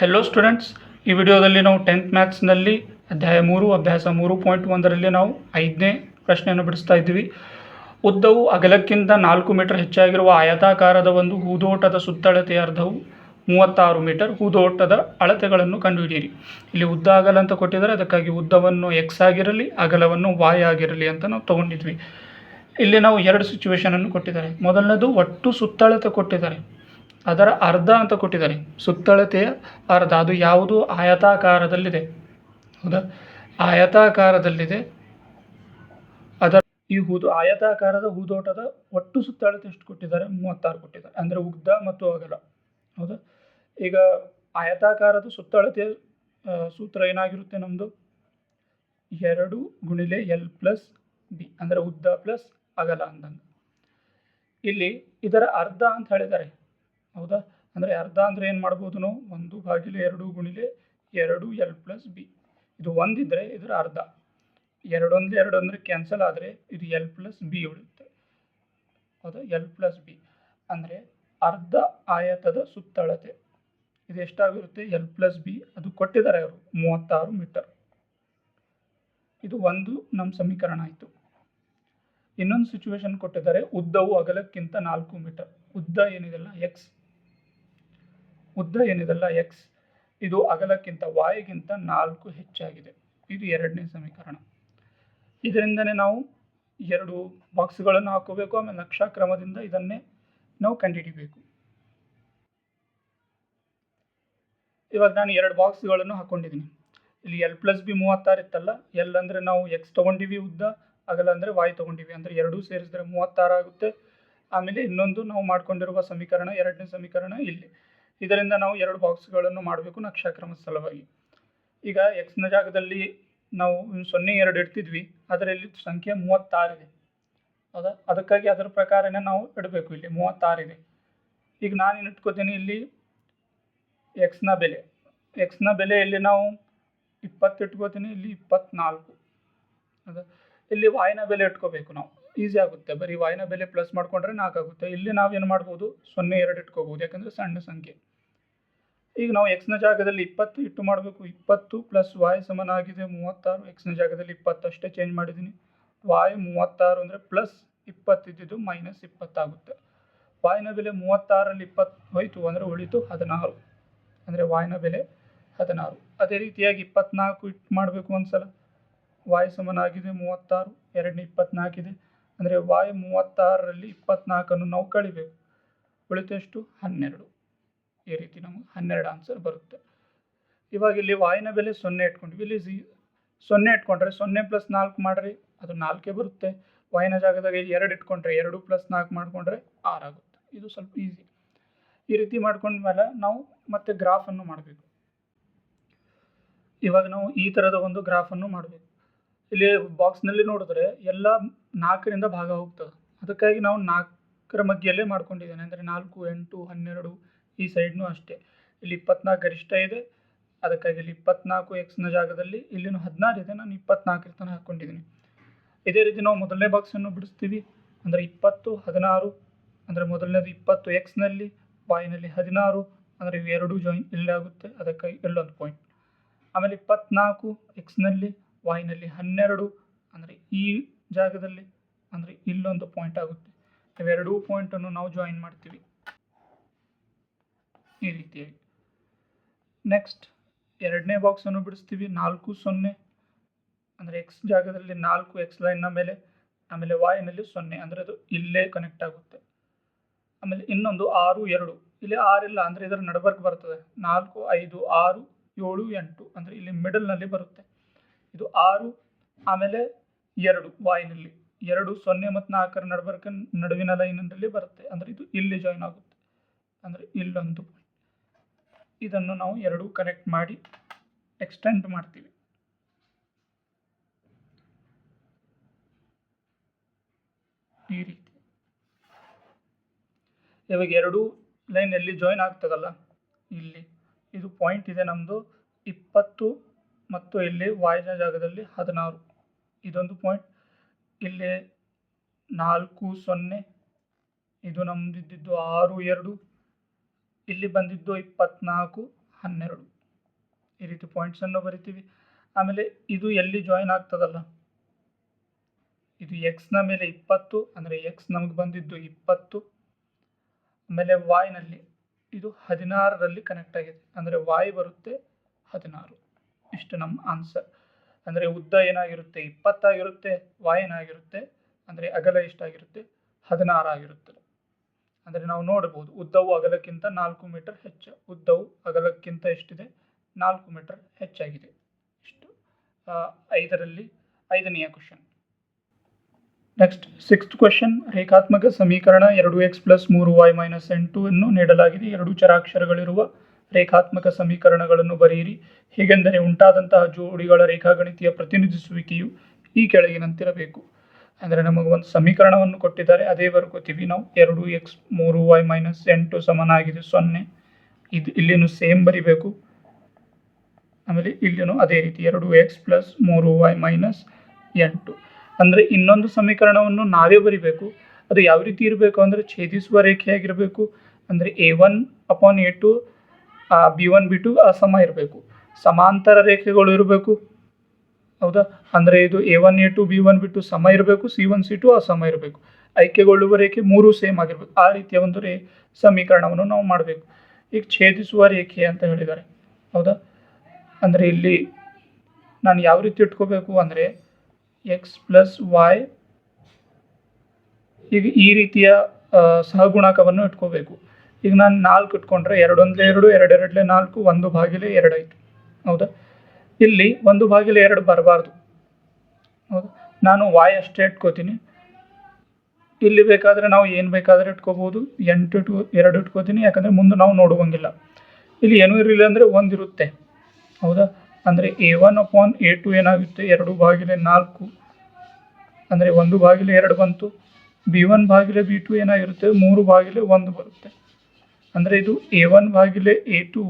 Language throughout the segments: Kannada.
ಹೆಲೋ ಸ್ಟೂಡೆಂಟ್ಸ್ ಈ ವಿಡಿಯೋದಲ್ಲಿ ನಾವು ಟೆಂತ್ ಮ್ಯಾಥ್ಸ್ನಲ್ಲಿ ಅಧ್ಯಾಯ ಮೂರು, ಅಭ್ಯಾಸ ಮೂರು ಪಾಯಿಂಟ್ ಒಂದರಲ್ಲಿ ನಾವು ಐದನೇ ಪ್ರಶ್ನೆಯನ್ನು ಬಿಡಿಸ್ತಾ ಇದ್ದೀವಿ. ಉದ್ದವು ಅಗಲಕ್ಕಿಂತ ನಾಲ್ಕು ಮೀಟರ್ ಹೆಚ್ಚಾಗಿರುವ ಆಯತಾಕಾರದ ಒಂದು ಹೂದೋಟದ ಸುತ್ತಳತೆಯ ಅರ್ಧವು ಮೂವತ್ತಾರು ಮೀಟರ್ ಹೂದೋಟದ ಅಳತೆಗಳನ್ನು ಕಂಡುಹಿಡಿಯಿರಿ. ಇಲ್ಲಿ ಉದ್ದ ಅಗಲ ಅಂತ ಕೊಟ್ಟಿದ್ದಾರೆ, ಅದಕ್ಕಾಗಿ ಉದ್ದವನ್ನು ಎಕ್ಸ್ ಆಗಿರಲಿ, ಅಗಲವನ್ನು ವಾಯ್ ಆಗಿರಲಿ ಅಂತ ನಾವು ತೊಗೊಂಡಿದ್ವಿ. ಇಲ್ಲಿ ನಾವು ಎರಡು ಸಿಚುವೇಶನನ್ನು ಕೊಟ್ಟಿದ್ದಾರೆ. ಮೊದಲನೇದು, ಒಟ್ಟು ಸುತ್ತಳತೆ ಕೊಟ್ಟಿದ್ದಾರೆ. ಅದರ ಅರ್ಧ ಅಂತ ಕೊಟ್ಟಿದ್ದಾರೆ. ಸುತ್ತಳತೆಯ ಅರ್ಧ. ಅದು ಯಾವುದು? ಆಯತಾಕಾರದಲ್ಲಿದೆ. ಹೌದಾ? ಆಯತಾಕಾರದಲ್ಲಿದೆ. ಅದರ ಈ ಹೂದು ಆಯತಾಕಾರದ ಹೂದೋಟದ ಒಟ್ಟು ಸುತ್ತಳತೆ ಎಷ್ಟು ಕೊಟ್ಟಿದ್ದಾರೆ? ಮೂವತ್ತಾರು ಕೊಟ್ಟಿದ್ದಾರೆ. ಅಂದರೆ ಉದ್ದ ಮತ್ತು ಅಗಲ. ಹೌದಾ? ಈಗ ಆಯತಾಕಾರದ ಸುತ್ತಳತೆಯ ಸೂತ್ರ ಏನಾಗಿರುತ್ತೆ ನಮ್ಮದು ಎರಡು ಗುಣಿಲೆ ಎಲ್ ಪ್ಲಸ್ ಬಿ. ಅಂದರೆ ಉದ್ದ ಪ್ಲಸ್ ಅಗಲ ಅಂದಂಗೆ. ಇಲ್ಲಿ ಇದರ ಅರ್ಧ ಅಂತ ಹೇಳಿದ್ದಾರೆ. ಹೌದಾ? ಅಂದರೆ ಅರ್ಧ ಅಂದರೆ ಏನು ಮಾಡ್ಬೋದು ನಾವು? ಒಂದು ಬಾಗಿಲೆ ಎರಡು ಗುಣಿಲೆ ಎರಡು ಎಲ್ ಪ್ಲಸ್ ಬಿ. ಇದು ಒಂದಿದ್ದರೆ ಇದರ ಅರ್ಧ. ಎರಡೊಂದು ಎರಡು ಅಂದರೆ ಕ್ಯಾನ್ಸಲ್ ಆದರೆ ಇದು ಎಲ್ ಪ್ಲಸ್ ಬಿ ಉಳಿಯುತ್ತೆ. ಹೌದಾ? L plus B. ಅಂದರೆ ಅರ್ಧ ಆಯತದ ಸುತ್ತಳತೆ. ಇದು ಎಷ್ಟಾಗಿರುತ್ತೆ? L plus B. ಅದು ಕೊಟ್ಟಿದ್ದಾರೆ ಅವರು. ಮೂವತ್ತಾರು ಮೀಟರ್. ಇದು ಒಂದು ನಮ್ಮ ಸಮೀಕರಣ ಆಯಿತು. ಇನ್ನೊಂದು ಸಿಚುವೇಶನ್ ಕೊಟ್ಟಿದ್ದಾರೆ. ಉದ್ದವು ಅಗಲಕ್ಕಿಂತ ನಾಲ್ಕು ಮೀಟರ್. ಉದ್ದ ಏನಿದೆಲ್ಲ? ಎಕ್ಸ್ ಉದ್ದ ಏನಿದೆಲ್ಲ? ಎಕ್ಸ್ ಇದು ಅಗಲಕ್ಕಿಂತ ವಾಯಿಗಿಂತ ನಾಲ್ಕು ಹೆಚ್ಚಾಗಿದೆ. ಇದು ಎರಡನೇ ಸಮೀಕರಣ. ಇದರಿಂದನೇ ನಾವು ಎರಡು ಬಾಕ್ಸ್ಗಳನ್ನು ಹಾಕೋಬೇಕು, ಆಮೇಲೆ ನಕ್ಷಾಕ್ರಮದಿಂದ ಇದನ್ನೇ ನಾವು ಕಂಡುಹಿಡಿಬೇಕು. ಇವಾಗ ನಾನು ಎರಡು ಬಾಕ್ಸ್ಗಳನ್ನು ಹಾಕೊಂಡಿದ್ದೀನಿ. ಇಲ್ಲಿ ಎಲ್ ಪ್ಲಸ್ ಬಿ ಮೂವತ್ತಾರು ಇತ್ತಲ್ಲ? ಎಲ್ ಅಂದರೆ ನಾವು ಎಕ್ಸ್ ತೊಗೊಂಡಿವಿ ಉದ್ದ, ಅಗಲ ಅಂದರೆ ವಾಯ್ ತೊಗೊಂಡಿವಿ. ಅಂದರೆ ಎರಡೂ ಸೇರಿಸಿದ್ರೆ ಮೂವತ್ತಾರು ಆಗುತ್ತೆ. ಆಮೇಲೆ ಇನ್ನೊಂದು ನಾವು ಮಾಡ್ಕೊಂಡಿರುವ ಸಮೀಕರಣ, ಎರಡನೇ ಸಮೀಕರಣ ಇಲ್ಲಿ. ಇದರಿಂದ ನಾವು ಎರಡು ಬಾಕ್ಸ್ಗಳನ್ನು ಮಾಡಬೇಕು ನಕ್ಷಕ್ರಮ ಸಲುವಾಗಿ. ಈಗ ಎಕ್ಸ್ನ ಜಾಗದಲ್ಲಿ ನಾವು ಸೊನ್ನೆ ಎರಡು ಇಡ್ತಿದ್ವಿ, ಅದರಲ್ಲಿ ಸಂಖ್ಯೆ ಮೂವತ್ತಾರಿದೆ ಹೌದಾ? ಅದಕ್ಕಾಗಿ ಅದರ ಪ್ರಕಾರನೇ ನಾವು ಇಡಬೇಕು ಇಲ್ಲಿ ಮೂವತ್ತಾರಿದೆ ಈಗ ನಾನೇನು ಇಟ್ಕೋತೀನಿ ಇಲ್ಲಿ? ಎಕ್ಸ್ನ ಬೆಲೆ. ಎಕ್ಸ್ನ ಬೆಲೆ ಇಲ್ಲಿ ನಾವು ಇಪ್ಪತ್ತು ಇಟ್ಕೋತೀನಿ, ಇಲ್ಲಿ ಇಪ್ಪತ್ನಾಲ್ಕು. ಹೌದಾ? ಇಲ್ಲಿ ವಾಯ್ನ ಬೆಲೆ ಇಟ್ಕೋಬೇಕು ನಾವು. ಈಸಿ ಆಗುತ್ತೆ. ಬರೀ ವಾಯಿನ ಬೆಲೆ ಪ್ಲಸ್ ಮಾಡಿಕೊಂಡ್ರೆ ನಾಲ್ಕು ಆಗುತ್ತೆ. ಇಲ್ಲಿ ನಾವೇನು ಮಾಡ್ಬೋದು? ಸೊನ್ನೆ, ಎರಡು ಇಟ್ಕೋಬೋದು. ಯಾಕಂದರೆ ಸಣ್ಣ ಸಂಖ್ಯೆ. ಈಗ ನಾವು ಎಕ್ಸ್ನ ಜಾಗದಲ್ಲಿ ಇಪ್ಪತ್ತು ಇಟ್ಟು ಮಾಡಬೇಕು. ಇಪ್ಪತ್ತು ಪ್ಲಸ್ ವಾಯ್ ಸಮನಾಗಿದೆ ಮೂವತ್ತಾರು. ಎಕ್ಸ್ನ ಜಾಗದಲ್ಲಿ ಇಪ್ಪತ್ತಷ್ಟೇ ಚೇಂಜ್ ಮಾಡಿದ್ದೀನಿ ವಾಯ್ ಮೂವತ್ತಾರು ಅಂದರೆ ಪ್ಲಸ್ ಇಪ್ಪತ್ತಿದ್ದು ಮೈನಸ್ ಇಪ್ಪತ್ತಾಗುತ್ತೆ ವಾಯಿನ ಬೆಲೆ ಮೂವತ್ತಾರಲ್ಲಿ ಇಪ್ಪತ್ತು ಹೋಯಿತು ಅಂದರೆ ಉಳಿತು ಹದಿನಾರು. ಅಂದರೆ ವಾಯಿನ ಬೆಲೆ ಹದಿನಾರು. ಅದೇ ರೀತಿಯಾಗಿ ಇಪ್ಪತ್ನಾಲ್ಕು ಇಟ್ಟು ಮಾಡಬೇಕು ಒಂದ್ಸಲ. ವಾಯ್ ಸಮನಾಗಿದೆ ಮೂವತ್ತಾರು. ಎರಡನೇ ಇಪ್ಪತ್ನಾಲ್ಕಿದೆ ಅಂದರೆ ವಾಯ್ ಮೂವತ್ತಾರರಲ್ಲಿ ಇಪ್ಪತ್ನಾಲ್ಕನ್ನು ನಾವು ಕಳಿಬೇಕು ಉಳಿತು ಎಷ್ಟು? ಹನ್ನೆರಡು. ಈ ರೀತಿ ನಮಗೆ ಹನ್ನೆರಡು ಆನ್ಸರ್ ಬರುತ್ತೆ. ಇವಾಗ ಇಲ್ಲಿ ವಾಯಿನ ಬೆಲೆ ಸೊನ್ನೆ ಇಟ್ಕೊಂಡ್ವಿ. ಇಲ್ಲಿ ಝೀ ಸೊನ್ನೆ ಇಟ್ಕೊಂಡ್ರೆ ಸೊನ್ನೆ ಪ್ಲಸ್ ನಾಲ್ಕು ಮಾಡಿರಿ, ಅದು ನಾಲ್ಕೇ ಬರುತ್ತೆ. ವಾಯಿನ ಜಾಗದಾಗ ಎರಡು ಇಟ್ಕೊಂಡ್ರೆ ಎರಡು ಪ್ಲಸ್ ನಾಲ್ಕು ಮಾಡಿಕೊಂಡ್ರೆ ಆರಾಗುತ್ತೆ ಇದು ಸ್ವಲ್ಪ ಈಸಿ ಈ ರೀತಿ ಮಾಡ್ಕೊಂಡ್ಮೇಲೆ ನಾವು ಮತ್ತೆ ಗ್ರಾಫನ್ನು ಮಾಡಬೇಕು. ಇವಾಗ ನಾವು ಈ ಥರದ ಒಂದು ಗ್ರಾಫನ್ನು ಮಾಡಬೇಕು. ಇಲ್ಲಿ ಬಾಕ್ಸ್ನಲ್ಲಿ ನೋಡಿದ್ರೆ ಎಲ್ಲ ನಾಲ್ಕರಿಂದ ಭಾಗ ಹೋಗ್ತದೆ. ಅದಕ್ಕಾಗಿ ನಾವು ನಾಲ್ಕರ ಮಧ್ಯೆಯಲ್ಲೇ ಮಾಡ್ಕೊಂಡಿದ್ದೇನೆ. ಅಂದರೆ ನಾಲ್ಕು, ಎಂಟು, ಹನ್ನೆರಡು ಈ ಸೈಡ್ನೂ ಅಷ್ಟೇ. ಇಲ್ಲಿ ಇಪ್ಪತ್ನಾಲ್ಕು ಗರಿಷ್ಠ ಇದೆ. ಅದಕ್ಕಾಗಿ ಇಲ್ಲಿ ಇಪ್ಪತ್ನಾಲ್ಕು ಎಕ್ಸ್ನ ಜಾಗದಲ್ಲಿ ಇಲ್ಲಿನೂ ಹದಿನಾರು ಇದೆ. ನಾನು ಇಪ್ಪತ್ನಾಲ್ಕರ ತನಕ ಹಾಕ್ಕೊಂಡಿದ್ದೀನಿ ಇದೇ ರೀತಿ ನಾವು ಮೊದಲನೇ ಬಾಕ್ಸನ್ನು ಬಿಡಿಸ್ತೀವಿ. ಅಂದರೆ ಇಪ್ಪತ್ತು, ಹದಿನಾರು, ಅಂದರೆ ಮೊದಲನೇದು ಇಪ್ಪತ್ತು ಎಕ್ಸ್ನಲ್ಲಿ ವಾಯ್ನಲ್ಲಿ ಹದಿನಾರು, ಅಂದರೆ ಇವೆರಡೂ ಜಾಯಿನ್ ಇಲ್ಲೇ ಆಗುತ್ತೆ ಅದಕ್ಕಾಗಿ ಇಲ್ಲೊಂದು ಪಾಯಿಂಟ್ ಆಮೇಲೆ ಇಪ್ಪತ್ನಾಲ್ಕು ಎಕ್ಸ್ನಲ್ಲಿ ವಾಯ್ನಲ್ಲಿ ಹನ್ನೆರಡು ಅಂದರೆ ಈ ಜಾಗದಲ್ಲಿ ಅಂದರೆ ಇಲ್ಲೊಂದು ಪಾಯಿಂಟ್ ಆಗುತ್ತೆ. ಇವೆರಡೂ ಪಾಯಿಂಟನ್ನು ನಾವು ಜಾಯಿನ್ ಮಾಡ್ತೀವಿ. ಈ ರೀತಿಯಾಗಿ. ನೆಕ್ಸ್ಟ್ ಎರಡನೇ ಬಾಕ್ಸನ್ನು ಬಿಡಿಸ್ತೀವಿ. ನಾಲ್ಕು ಸೊನ್ನೆ ಅಂದರೆ ಎಕ್ಸ್ ಜಾಗದಲ್ಲಿ ನಾಲ್ಕು ಎಕ್ಸ್ ಲೈನ್ನ ಮೇಲೆ, ಆಮೇಲೆ ವಾಯ್ನಲ್ಲಿ ಸೊನ್ನೆ ಅಂದರೆ ಅದು ಇಲ್ಲೇ ಕನೆಕ್ಟ್ ಆಗುತ್ತೆ. ಆಮೇಲೆ ಇನ್ನೊಂದು ಆರು, ಎರಡು. ಇಲ್ಲಿ ಆರಿಲ್ಲ ಅಂದರೆ ಇದರ ನಡಬರ್ಕ್ ಬರ್ತದೆ. ನಾಲ್ಕು, ಐದು, ಆರು, ಏಳು, ಎಂಟು ಅಂದರೆ ಇಲ್ಲಿ ಮಿಡಲ್ನಲ್ಲಿ ಬರುತ್ತೆ. ಇದು ಆರು, ಆಮೇಲೆ ಎರಡು ವಾಯಿನಲ್ಲಿ. ಎರಡು, ಸೊನ್ನೆ ಮತ್ತು ನಾಲ್ಕರ ನಡಬರ್ಕ ನಡುವಿನ ಲೈನಲ್ಲಿ ಬರುತ್ತೆ. ಅಂದರೆ ಇದು ಇಲ್ಲಿ ಜಾಯಿನ್ ಆಗುತ್ತೆ. ಅಂದರೆ ಇಲ್ಲೊಂದು ಇದನ್ನು ನಾವು ಎರಡು ಕನೆಕ್ಟ್ ಮಾಡಿ ಎಕ್ಸ್ಟೆಂಡ್ ಮಾಡ್ತೀವಿ. ಈ ರೀತಿ. ಇವಾಗ ಎರಡು ಲೈನ್ ಎಲ್ಲಿ ಜಾಯಿನ್ ಆಗ್ತದಲ್ಲ? ಇಲ್ಲಿ. ಇದು ಪಾಯಿಂಟ್ ಇದೆ ನಮ್ಮದು ಇಪ್ಪತ್ತು ಮತ್ತು ಇಲ್ಲಿ ವಾಯ್ನ ಜಾಗದಲ್ಲಿ ಹದಿನಾರು. ಇದೊಂದು ಪಾಯಿಂಟ್ ಇಲ್ಲಿ ನಾಲ್ಕು, ಸೊನ್ನೆ. ಇದು ನಮ್ದು ಇದ್ದಿದ್ದು ಆರು, ಎರಡು. ಇಲ್ಲಿ ಬಂದಿದ್ದು ಇಪ್ಪತ್ನಾಲ್ಕು, ಹನ್ನೆರಡು. ಈ ರೀತಿ ಪಾಯಿಂಟ್ಸನ್ನು ಬರಿತೀವಿ. ಆಮೇಲೆ ಇದು ಎಲ್ಲಿ ಜಾಯಿನ್ ಆಗ್ತದಲ್ಲ? ಇದು ಎಕ್ಸ್ನ ಮೇಲೆ ಇಪ್ಪತ್ತು, ಅಂದರೆ ಎಕ್ಸ್ ನಮಗೆ ಬಂದಿದ್ದು ಇಪ್ಪತ್ತು. ಆಮೇಲೆ ವಾಯ್ನಲ್ಲಿ ಇದು ಹದಿನಾರರಲ್ಲಿ ಕನೆಕ್ಟ್ ಆಗಿದೆ. ಅಂದರೆ ವಾಯ್ ಬರುತ್ತೆ ಹದಿನಾರು. ಇಷ್ಟು ನಮ್ಮ ಆನ್ಸರ್ ಅಂದರೆ ಉದ್ದ ಏನಾಗಿರುತ್ತೆ? ಇಪ್ಪತ್ತಾಗಿರುತ್ತೆ ವಾಯ್ ಏನಾಗಿರುತ್ತೆ? ಅಂದರೆ ಅಗಲ ಎಷ್ಟಾಗಿರುತ್ತೆ? ಹದಿನಾರು ಆಗಿರುತ್ತದೆ ಅಂದರೆ ನಾವು ನೋಡ್ಬೋದು, ಉದ್ದವು ಅಗಲಕ್ಕಿಂತ ನಾಲ್ಕು ಮೀಟರ್ ಹೆಚ್ಚು. ಉದ್ದವು ಅಗಲಕ್ಕಿಂತ ಎಷ್ಟಿದೆ? ನಾಲ್ಕು ಮೀಟರ್ ಹೆಚ್ಚಾಗಿದೆ. ಇಷ್ಟು. ಐದರಲ್ಲಿ ಐದನೆಯ ಕ್ವಶನ್ ನೆಕ್ಸ್ಟ್ ಸಿಕ್ಸ್ತ್ ಕ್ವಶನ್ ರೇಖಾತ್ಮಕ ಸಮೀಕರಣ ಎರಡು ಎಕ್ಸ್ ಪ್ಲಸ್ ಮೂರು ವೈ ಮೈನಸ್ ಎಂಟು ಅನ್ನು ನೀಡಲಾಗಿದೆ. ಎರಡು ಚರಾಕ್ಷರಗಳಿರುವ ರೇಖಾತ್ಮಕ ಸಮೀಕರಣಗಳನ್ನು ಬರೆಯಿರಿ. ಹೇಗೆಂದರೆ ಉಂಟಾದಂತಹ ಜೋಡಿಗಳ ರೇಖಾಗಣಿತೀಯ ಪ್ರತಿನಿಧಿಸುವಿಕೆಯು ಈ ಕೆಳಗಿನಂತಿರಬೇಕು ಅಂದರೆ ನಮಗೆ ಒಂದು ಸಮೀಕರಣವನ್ನು ಕೊಟ್ಟಿದ್ದಾರೆ. ಅದೇ ಬರ್ಕೋತೀವಿ. ನಾವು ಎರಡು ಎಕ್ಸ್ ಮೂರು ವೈ ಮೈನಸ್ ಎಂಟು ಸಮನಾಗಿದೆ ಸೊನ್ನೆ. ಇದು ಇಲ್ಲಿನೂ ಸೇಮ್ ಬರಿಬೇಕು. ಆಮೇಲೆ ಇಲ್ಲಿನೂ ಅದೇ ರೀತಿ ಎರಡು ಎಕ್ಸ್ ಪ್ಲಸ್ ಮೂರು ವೈ ಮೈನಸ್ ಎಂಟು. ಅಂದರೆ ಇನ್ನೊಂದು ಸಮೀಕರಣವನ್ನು ನಾವೇ ಬರಿಬೇಕು. ಅದು ಯಾವ ರೀತಿ ಇರಬೇಕು? ಅಂದರೆ ಛೇದಿಸುವ ರೇಖೆಯಾಗಿರಬೇಕು. ಅಂದರೆ A one upon A two B one B two ಅಸಮ ಇರಬೇಕು. ಸಮಾಂತರ ರೇಖೆಗಳು ಇರಬೇಕು. ಹೌದಾ? ಅಂದರೆ ಇದು A one A two B one B two ಸಮ ಇರಬೇಕು ಸಿ ಒನ್ ಸಿ ಟು ಅಸಮ ಇರಬೇಕು. ಆಯ್ಕೆಗೊಳ್ಳುವ ರೇಖೆ ಮೂರು ಸೇಮ್ ಆಗಿರಬೇಕು. ಆ ರೀತಿಯ ಒಂದು ರೇ ಸಮೀಕರಣವನ್ನು ನಾವು ಮಾಡಬೇಕು. ಈಗ ಛೇದಿಸುವ ರೇಖೆ ಅಂತ ಹೇಳಿದ್ದಾರೆ. ಹೌದಾ? ಅಂದರೆ ಇಲ್ಲಿ ನಾನು ಯಾವ ರೀತಿ ಇಟ್ಕೋಬೇಕು ಅಂದರೆ ಎಕ್ಸ್ ಪ್ಲಸ್ ವೈ ಈಗ ಈ ರೀತಿಯ ಆ, ಸಹಗುಣಕವನ್ನು ಇಟ್ಕೋಬೇಕು. ಈಗ ನಾನು ನಾಲ್ಕು ಇಟ್ಕೊಂಡ್ರೆ ಎರಡೊಂದ್ಲೆ ಎರಡು, ಎರಡೆರಡಲೆ ನಾಲ್ಕು, ಒಂದು ಬಾಗಿಲೆ ಎರಡು ಆಯಿತು ಹೌದಾ? ಇಲ್ಲಿ ಒಂದು ಬಾಗಿಲೆ ಎರಡು ಬರಬಾರ್ದು. ಹೌದಾ? ನಾನು ವಾಯ್ ಅಷ್ಟೇ ಇಟ್ಕೋತೀನಿ. ಇಲ್ಲಿ ಬೇಕಾದರೆ ನಾವು ಏನು ಬೇಕಾದರೆ ಇಟ್ಕೋಬೋದು. ಎಂಟು ಇಟ್ಕೋ ಎರಡು ಇಟ್ಕೋತೀನಿ. ಯಾಕಂದರೆ ಮುಂದೆ ನಾವು ನೋಡುವಂಗಿಲ್ಲ. ಇಲ್ಲಿ ಏನೂ ಇರಲಿಲ್ಲ ಅಂದರೆ ಒಂದು ಇರುತ್ತೆ. ಹೌದಾ? ಅಂದರೆ A one upon A two ಏನಾಗುತ್ತೆ? ಎರಡು ಬಾಗಿಲೆ ನಾಲ್ಕು. ಅಂದರೆ ಒಂದು ಬಾಗಿಲೆ ಎರಡು ಬಂತು. ಬಿ ಒನ್ ಬಾಗಿಲೆ ಬಿ ಟು ಏನಾಗಿರುತ್ತೆ? ಮೂರು ಬಾಗಿಲೆ ಒಂದು ಬರುತ್ತೆ. ಅಂದರೆ ಇದು ಎ ಒನ್ ಭಾಗಿಲೆ ಎ ಟು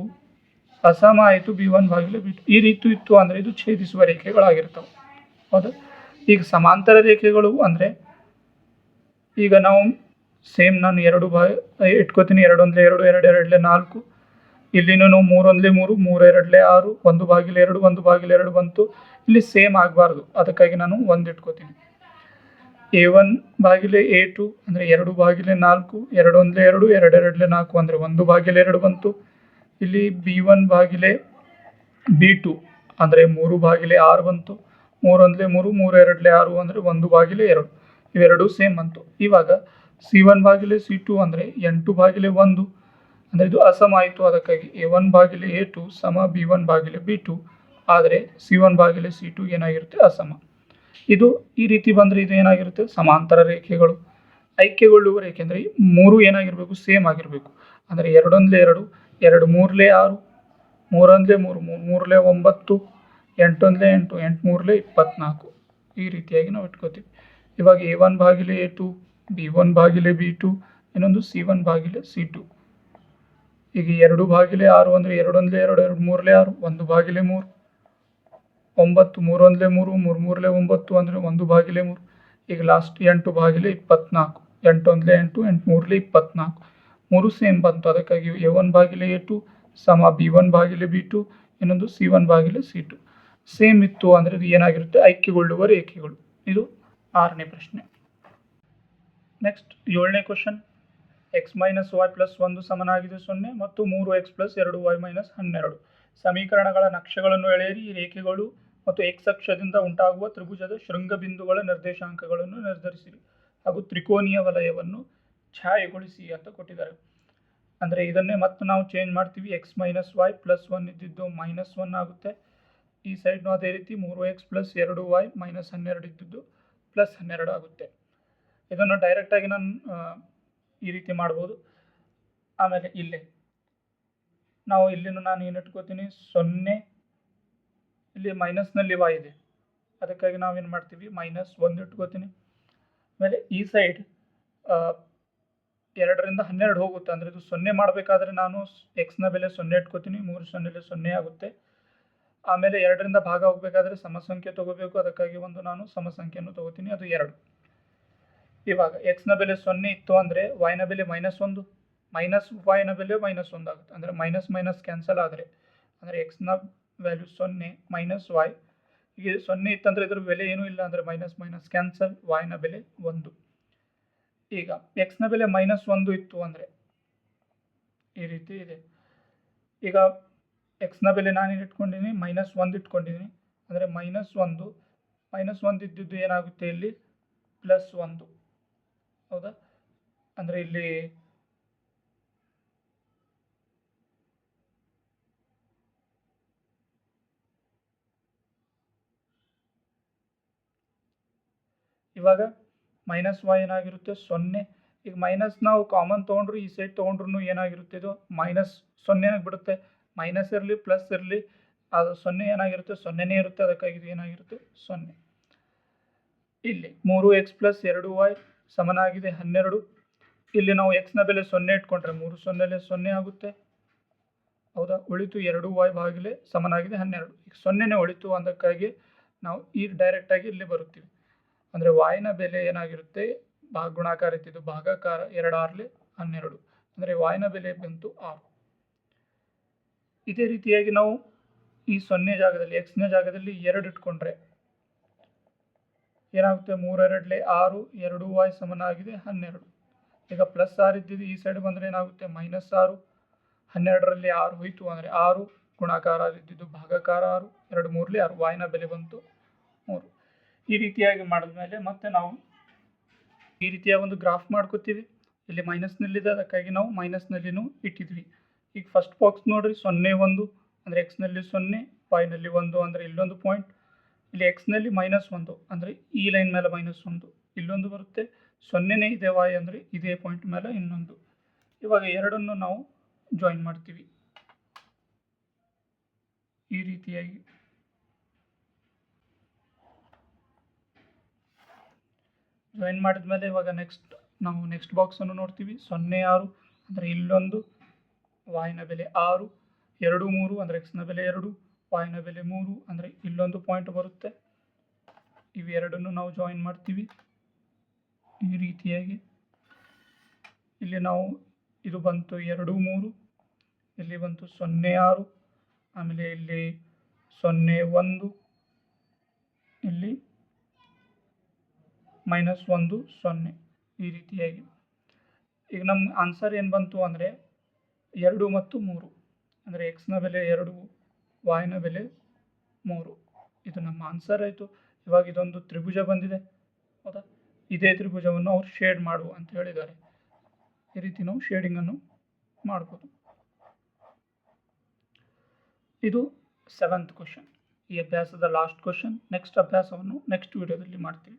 ಅಸಮ ಆಯಿತು ಬಿ ಒನ್ ಭಾಗಿಲೆ ಬಿ ಟು ಈ ರೀತಿ ಇತ್ತು ಅಂದರೆ ಇದು ಛೇದಿಸುವ ರೇಖೆಗಳಾಗಿರ್ತವೆ. ಹೌದಾ? ಈಗ ಸಮಾಂತರ ರೇಖೆಗಳು ಅಂದರೆ ಈಗ ನಾವು ಸೇಮ್ ನಾನು ಎರಡು ಭಾ ಇಟ್ಕೋತೀನಿ. ಎರಡೊಂದಲೇ ಎರಡು ಎರಡು, ಎರಡಲೇ ನಾಲ್ಕು. ಇಲ್ಲಿನೂ ನಾವು ಮೂರೊಂದಲೇ ಮೂರು ಮೂರು, ಎರಡಲೇ ಆರು. ಒಂದು ಬಾಗಿಲು ಎರಡು, ಒಂದು ಬಾಗಿಲು ಎರಡು ಬಂತು. ಇಲ್ಲಿ ಸೇಮ್ ಆಗಬಾರ್ದು. ಅದಕ್ಕಾಗಿ ನಾನು ಒಂದು ಇಟ್ಕೋತೀನಿ. ಎ ಒನ್ ಬಾಗಿಲೆ ಎ ಟು ಅಂದರೆ ಎರಡು ಬಾಗಿಲೆ ನಾಲ್ಕು ಎರಡೊಂದಲೇ ಎರಡು ಎರಡೆರಡಲೆ ನಾಲ್ಕು ಅಂದರೆ ಒಂದು ಬಾಗಿಲೆ ಎರಡು ಬಂತು. ಇಲ್ಲಿ ಬಿ ಒನ್ ಬಾಗಿಲೆ ಬಿ ಟು ಅಂದರೆ ಮೂರು ಬಾಗಿಲೆ ಆರು ಬಂತು. ಮೂರೊಂದಲೇ ಮೂರು ಮೂರು ಎರಡಲೆ ಆರು ಅಂದರೆ ಒಂದು ಬಾಗಿಲೆ ಎರಡು. ಇವೆರಡು ಸೇಮ್ ಬಂತು. ಇವಾಗ ಸಿ ಒನ್ ಬಾಗಿಲೆ ಸಿ ಟು ಅಂದರೆ ಎಂಟು ಬಾಗಿಲೆ ಒಂದು. ಅಂದರೆ ಇದು ಅಸಮ ಆಯಿತು ಅದಕ್ಕಾಗಿ ಎ ಒನ್ ಬಾಗಿಲೆ ಎ ಟು ಸಮ ಬಿ ಒನ್ ಬಾಗಿಲೆ ಬಿ ಟು ಆದರೆ ಸಿ ಒನ್ ಬಾಗಿಲೆ ಸಿ ಟು ಏನಾಗಿರುತ್ತೆ? ಅಸಮ. ಇದು ಈ ರೀತಿ ಬಂದರೆ ಇದು ಏನಾಗಿರುತ್ತೆ? ಸಮಾಂತರ ರೇಖೆಗಳು. ಐಕ್ಯಗೊಳ್ಳುವ ರೇಖೆ ಅಂದರೆ ಮೂರು ಏನಾಗಿರಬೇಕು? ಸೇಮ್ ಆಗಿರಬೇಕು. ಅಂದರೆ ಎರಡೊಂದಲೇ ಎರಡು ಎರಡು ಮೂರಲೇ ಆರು, ಮೂರೊಂದಲೇ ಮೂರು ಮೂರು ಮೂರಲೇ ಒಂಬತ್ತು, ಎಂಟೊಂದಲೇ ಎಂಟು ಎಂಟು ಮೂರಲೇ ಇಪ್ಪತ್ನಾಲ್ಕು. ಈ ರೀತಿಯಾಗಿ ನಾವು ಇಟ್ಕೋತೀವಿ. ಇವಾಗ ಎ ಒನ್ ಬಾಗಿಲೆ ಎ ಟು, ಬಿ ಒನ್ ಬಾಗಿಲೆ ಬಿ ಟು, ಇನ್ನೊಂದು ಸಿ ಒನ್ ಭಾಗಿಲೆ ಸಿ ಟು. ಈಗ ಎರಡು ಬಾಗಿಲೆ ಆರು ಅಂದರೆ ಎರಡೊಂದಲೇ ಎರಡು ಎರಡು ಮೂರಲೇ ಆರು, ಒಂದು ಬಾಗಿಲೆ ಮೂರು. ಒಂಬತ್ತು, ಮೂರೊಂದಲೇ ಮೂರು ಮೂರು ಮೂರಲೇ ಒಂಬತ್ತು ಅಂದರೆ ಒಂದು ಬಾಗಿಲೆ ಮೂರು. ಈಗ ಲಾಸ್ಟ್ ಎಂಟು ಬಾಗಿಲೆ ಇಪ್ಪತ್ನಾಲ್ಕು. ಎಂಟು ಎಂಟೊಂದಲೇ ಎಂಟು ಎಂಟು ಮೂರಲೇ ಇಪ್ಪತ್ನಾಲ್ಕು. ಮೂರು ಸೇಮ್ ಬಂತು. ಅದಕ್ಕಾಗಿ ಎ ಒನ್ ಬಾಗಿಲೆ ಎ ಟು ಸಮ ಬಿ ಒನ್ ಬಾಗಿಲೆ ಬಿ ಟು ಇನ್ನೊಂದು ಸಿ ಒನ್ ಬಾಗಿಲೆ ಸಿ ಟು ಸೇಮ್ ಇತ್ತು ಅಂದರೆ ಇದು ಏನಾಗಿರುತ್ತೆ? ಐಕ್ಯಗೊಳ್ಳುವ ರೇಖೆಗಳು ಇದು ಆರನೇ ಪ್ರಶ್ನೆ. ನೆಕ್ಸ್ಟ್ ಏಳನೇ question X minus Y plus ಒಂದು ಸಮನಾಗಿದೆ ಸೊನ್ನೆ ಮತ್ತು ಮೂರು ಎಕ್ಸ್ ಪ್ಲಸ್ ಎರಡು ವೈ ಮೈನಸ್ ಹನ್ನೆರಡು. ಸಮೀಕರಣಗಳ ನಕ್ಷೆಗಳನ್ನು ಎಳೆಯಿರಿ ರೇಖೆಗಳು ಮತ್ತು ಎಕ್ಸ್ ಅಕ್ಷದಿಂದ ಉಂಟಾಗುವ ತ್ರಿಭುಜದ ಶೃಂಗಬಿಂದುಗಳ ನಿರ್ದೇಶಾಂಕಗಳನ್ನು ನಿರ್ಧರಿಸಿರಿ. ಹಾಗೂ ತ್ರಿಕೋನೀಯ ವಲಯವನ್ನು ಛಾಯೆಗೊಳಿಸಿ ಅಂತ ಕೊಟ್ಟಿದ್ದಾರೆ. ಅಂದರೆ ಇದನ್ನೇ ಮತ್ತೆ ನಾವು ಚೇಂಜ್ ಮಾಡ್ತೀವಿ. X minus Y plus one ಇದ್ದಿದ್ದು ಮೈನಸ್ ಒನ್ ಆಗುತ್ತೆ. ಈ ಸೈಡ್ನೂ ಅದೇ ರೀತಿ ಮೂರು ಎಕ್ಸ್ ಪ್ಲಸ್ ಎರಡು ವೈ ಮೈನಸ್ ಹನ್ನೆರಡು ಇದ್ದಿದ್ದು ಪ್ಲಸ್ ಹನ್ನೆರಡು ಆಗುತ್ತೆ. ಇದನ್ನು ಡೈರೆಕ್ಟಾಗಿ ನಾನು ಈ ರೀತಿ ಮಾಡ್ಬೋದು. ಆಮೇಲೆ ಇಲ್ಲೇ. ನಾವು ಇಲ್ಲಿನೂ ನಾನು ಏನು ಇಟ್ಕೋತೀನಿ? ಸೊನ್ನೆ. ಇಲ್ಲಿ ಮೈನಸ್ನಲ್ಲಿ ವಾಯ್ ಇದೆ. ಅದಕ್ಕಾಗಿ ನಾವೇನು ಮಾಡ್ತೀವಿ? ಮೈನಸ್ ಒಂದು ಇಟ್ಕೋತೀನಿ. ಆಮೇಲೆ ಈ ಸೈಡ್ ಎರಡರಿಂದ ಹನ್ನೆರಡು ಹೋಗುತ್ತೆ. ಅಂದರೆ ಇದು ಸೊನ್ನೆ ಮಾಡಬೇಕಾದ್ರೆ ನಾನು ಎಕ್ಸ್ನ ಬೆಲೆ ಸೊನ್ನೆ ಇಟ್ಕೋತೀನಿ. ಮೂರು ಸೊನ್ನೆಲೆ ಸೊನ್ನೆ ಆಗುತ್ತೆ. ಆಮೇಲೆ ಎರಡರಿಂದ ಭಾಗ ಹೋಗಬೇಕಾದ್ರೆ ಸಮಸಂಖ್ಯೆ ತಗೋಬೇಕು. ಅದಕ್ಕಾಗಿ ಒಂದು ನಾನು ಸಮಸಂಖ್ಯೆಯನ್ನು ತಗೋತೀನಿ. ಅದು ಎರಡು. ಇವಾಗ ಎಕ್ಸ್ನ ಬೆಲೆ ಸೊನ್ನೆ ಇತ್ತು ಅಂದರೆ ವೈನ ಬೆಲೆ ಮೈನಸ್ ಒಂದು. ಮೈನಸ್ ವೈನ ಬೆಲೆ ಮೈನಸ್ ಒಂದು ಆಗುತ್ತೆ. ಅಂದರೆ ಮೈನಸ್ ಮೈನಸ್ ಕ್ಯಾನ್ಸಲ್ ಆದರೆ, ಅಂದರೆ ಎಕ್ಸ್ನ ವ್ಯಾಲ್ಯೂ ಸೊನ್ನೆ, ಮೈನಸ್ ವೈ ಈಗ ಸೊನ್ನೆ ಇತ್ತಂದರೆ ಇದ್ರ ಬೆಲೆ ಏನೂ ಇಲ್ಲ ಅಂದರೆ ಮೈನಸ್ ಮೈನಸ್ ಕ್ಯಾನ್ಸಲ್ ವಾಯ್ನ ಬೆಲೆ ಒಂದು. ಈಗ ಎಕ್ಸ್ನ ಬೆಲೆ ಮೈನಸ್ ಒಂದು ಇತ್ತು ಅಂದರೆ ಈ ರೀತಿ ಇದೆ. ಈಗ ಎಕ್ಸ್ನ ಬೆಲೆ ನಾನೇನು ಇಟ್ಕೊಂಡಿದ್ದೀನಿ? ಮೈನಸ್ ಒಂದು ಇಟ್ಕೊಂಡಿದ್ದೀನಿ. ಅಂದರೆ ಮೈನಸ್ ಒಂದು ಮೈನಸ್ ಒಂದು ಇದ್ದಿದ್ದು ಏನಾಗುತ್ತೆ ಇಲ್ಲಿ? ಪ್ಲಸ್ ಒಂದು. ಹೌದಾ? ಅಂದರೆ ಇಲ್ಲಿ ಇವಾಗ ಮೈನಸ್ ವೈ ಏನಾಗಿರುತ್ತೆ? ಸೊನ್ನೆ. ಈಗ ಮೈನಸ್ ನಾವು ಕಾಮನ್ ತೊಗೊಂಡ್ರು, ಈ ಸೈಡ್ ತೊಗೊಂಡ್ರು ಏನಾಗಿರುತ್ತೆ ಇದು? ಮೈನಸ್ ಸೊನ್ನೆ ಆಗಿಬಿಡುತ್ತೆ. ಮೈನಸ್ ಇರಲಿ ಪ್ಲಸ್ ಇರಲಿ, ಅದು ಸೊನ್ನೆ ಏನಾಗಿರುತ್ತೆ? ಸೊನ್ನೆನೇ ಇರುತ್ತೆ. ಅದಕ್ಕಾಗಿ ಇದು ಏನಾಗಿರುತ್ತೆ? ಸೊನ್ನೆ. ಇಲ್ಲಿ ಮೂರು ಎಕ್ಸ್ ಪ್ಲಸ್ ಎರಡು ವೈ ಸಮನಾಗಿದೆ ಹನ್ನೆರಡು. ಇಲ್ಲಿ ನಾವು ಎಕ್ಸ್ನ ಬೆಲೆ ಸೊನ್ನೆ ಇಟ್ಕೊಂಡ್ರೆ ಮೂರು ಸೊನ್ನೆಲೆ ಸೊನ್ನೆ ಆಗುತ್ತೆ. ಹೌದಾ? ಉಳಿತು ಎರಡು ವಾಯ್ ಬಾಗಿಲೆ ಸಮನಾಗಿದೆ ಹನ್ನೆರಡು. ಈಗ ಸೊನ್ನೆನೇ ಉಳಿತು ಅದಕ್ಕಾಗಿ ನಾವು ಈ ಡೈರೆಕ್ಟಾಗಿ ಇಲ್ಲಿ ಬರುತ್ತೀವಿ. ಅಂದರೆ ವಾಯಿನ ಬೆಲೆ ಏನಾಗಿರುತ್ತೆ? ಭಾಗ ಗುಣಾಕಾರ ಇದ್ದಿದ್ದು ಭಾಗಾಕಾರ ಎರಡು ಆರ್ಲೆ ಹನ್ನೆರಡು. ಅಂದರೆ ವಾಯಿನ ಬೆಲೆ ಬಂತು ಆರು. ಇದೇ ರೀತಿಯಾಗಿ ನಾವು ಈ ಸೊನ್ನೆ ಜಾಗದಲ್ಲಿ ಎಕ್ಸ್ನ ಜಾಗದಲ್ಲಿ ಎರಡು ಇಟ್ಕೊಂಡ್ರೆ ಏನಾಗುತ್ತೆ? ಮೂರೆರಡ್ಲೆ ಆರು, ಎರಡು ವಾಯ್ ಸಮನಾಗಿದೆ ಹನ್ನೆರಡು. ಈಗ ಪ್ಲಸ್ ಆರು ಇದ್ದಿದ್ದು ಈ ಸೈಡ್ ಬಂದರೆ ಏನಾಗುತ್ತೆ? ಮೈನಸ್ ಆರು. ಹನ್ನೆರಡರಲ್ಲಿ ಆರು ಹೋಯಿತು ಅಂದರೆ ಆರು, ಗುಣಾಕಾರ ಇದ್ದಿದ್ದು ಭಾಗಾಕಾರ ಆರು, ಎರಡು ಮೂರಲಿ ಆರು. ವಾಯಿನ ಬೆಲೆ ಬಂತು ಮೂರು. ಈ ರೀತಿಯಾಗಿ ಮಾಡಿದ ಮೇಲೆ ಮತ್ತೆ ನಾವು ಈ ರೀತಿಯ ಒಂದು ಗ್ರಾಫ್ ಮಾಡ್ಕೋತೀವಿ. ಇಲ್ಲಿ ಮೈನಸ್ನಲ್ಲಿದೆ ಅದಕ್ಕಾಗಿ ನಾವು ಮೈನಸ್ನಲ್ಲಿನೂ ಇಟ್ಟಿದ್ವಿ. ಈಗ ಫಸ್ಟ್ ಬಾಕ್ಸ್ ನೋಡ್ರಿ, ಸೊನ್ನೆ ಒಂದು, ಅಂದರೆ ಎಕ್ಸ್ನಲ್ಲಿ ಸೊನ್ನೆ ವೈನಲ್ಲಿ ಒಂದು, ಅಂದರೆ ಇಲ್ಲೊಂದು ಪಾಯಿಂಟ್ ಇಲ್ಲಿ ಎಕ್ಸ್ನಲ್ಲಿ ಮೈನಸ್ ಒಂದು, ಅಂದರೆ ಈ ಲೈನ್ ಮೇಲೆ ಮೈನಸ್ ಒಂದು, ಇಲ್ಲೊಂದು ಬರುತ್ತೆ. ಸೊನ್ನೆನೇ ಇದೆ ವಾಯ್ ಅಂದರೆ ಇದೇ ಪಾಯಿಂಟ್ ಮೇಲೆ ಇನ್ನೊಂದು. ಇವಾಗ ಎರಡನ್ನು ನಾವು ಜಾಯಿನ್ ಮಾಡ್ತೀವಿ. ಈ ರೀತಿಯಾಗಿ. ಜಾಯಿನ್ ಮಾಡಿದ ಮೇಲೆ ಇವಾಗ ನೆಕ್ಸ್ಟ್ ನಾವು ನೆಕ್ಸ್ಟ್ ಬಾಕ್ಸನ್ನು ನೋಡ್ತೀವಿ. ಸೊನ್ನೆ ಆರು ಅಂದರೆ ಇಲ್ಲೊಂದು ವಾಯಿನ ಬೆಲೆ ಆರು, ಎರಡು ಮೂರು ಅಂದರೆ ಎಕ್ಸ್ನ ಬೆಲೆ ಎರಡು ವಾಯಿನ ಬೆಲೆ ಮೂರು ಅಂದರೆ ಇಲ್ಲೊಂದು ಪಾಯಿಂಟ್ ಬರುತ್ತೆ. ಇವೆರಡನ್ನು ನಾವು ಜಾಯಿನ್ ಮಾಡ್ತೀವಿ. ಈ ರೀತಿಯಾಗಿ. ಇಲ್ಲಿ ನಾವು, ಇದು ಬಂತು ಎರಡು ಮೂರು, ಇಲ್ಲಿ ಬಂತು ಸೊನ್ನೆ ಆರು, ಆಮೇಲೆ ಇಲ್ಲಿ ಸೊನ್ನೆ ಒಂದು, ಇಲ್ಲಿ ಮೈನಸ್ ಒಂದು ಸೊನ್ನೆ ಈ ರೀತಿಯಾಗಿ. ಈಗ ನಮ್ಮ ಆನ್ಸರ್ ಏನು ಬಂತು ಅಂದರೆ ಎರಡು ಮತ್ತು ಮೂರು. ಅಂದರೆ ಎಕ್ಸ್ನ ಬೆಲೆ ಎರಡು ವಾಯ್ನ ಬೆಲೆ ಮೂರು. ಇದು ನಮ್ಮ ಆನ್ಸರ್ ಆಯಿತು. ಇವಾಗ ಇದೊಂದು ತ್ರಿಭುಜ ಬಂದಿದೆ. ಹೌದಾ? ಇದೇ ತ್ರಿಭುಜವನ್ನು ಅವ್ರು ಶೇಡ್ ಮಾಡು ಅಂತ ಹೇಳಿದ್ದಾರೆ. ಈ ರೀತಿ ನಾವು ಶೇಡಿಂಗನ್ನು ಮಾಡ್ಬೋದು. ಇದು ಸೆವೆಂತ್ ಕ್ವಶನ್ ಈ ಅಭ್ಯಾಸದ ಲಾಸ್ಟ್ ಕ್ವಶನ್ ನೆಕ್ಸ್ಟ್ ಅಭ್ಯಾಸವನ್ನು ನೆಕ್ಸ್ಟ್ ವಿಡಿಯೋದಲ್ಲಿ ಮಾಡ್ತೀವಿ.